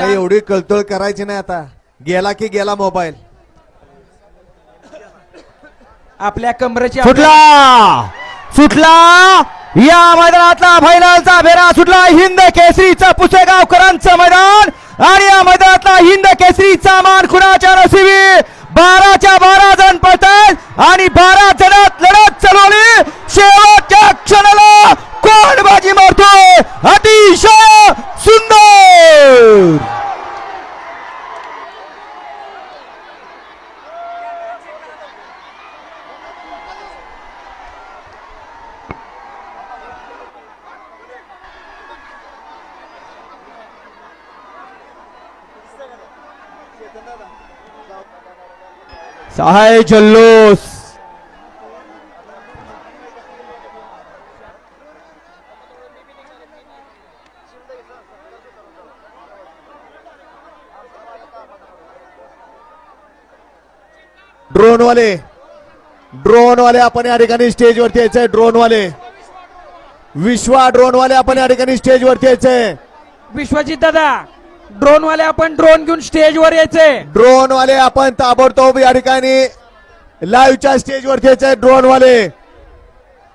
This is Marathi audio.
काही एवढी कळतोळ करायची नाही आता. गेला की गेला मोबाईल. आपल्या कमरेची सुटला! सुटला! या मैदानातला फायनलचा फेरा सुटला. हिंद केसरीचं पुसेगावकरांचं मैदान आणि या मैदानातला हिंद केसरीचा मान खुणाच्या नशिबी बाराच्या बारा जण पळतात आणि बारा सहाय जल्लोष। ड्रोन वाले ड्रोन वाले आपण या ठिकाणी स्टेज वरती यायचंय ड्रोन वाले विश्वा ड्रोन वाले आपण या ठिकाणी स्टेज वरती यायचंय. विश्वजित दादा ड्रोन वाले आपण ड्रोन घेऊन स्टेज वर यायचे. ड्रोन वाले आपण ताबडतोब या ठिकाणी लाईव्हच्या स्टेज वरती ड्रोन वाले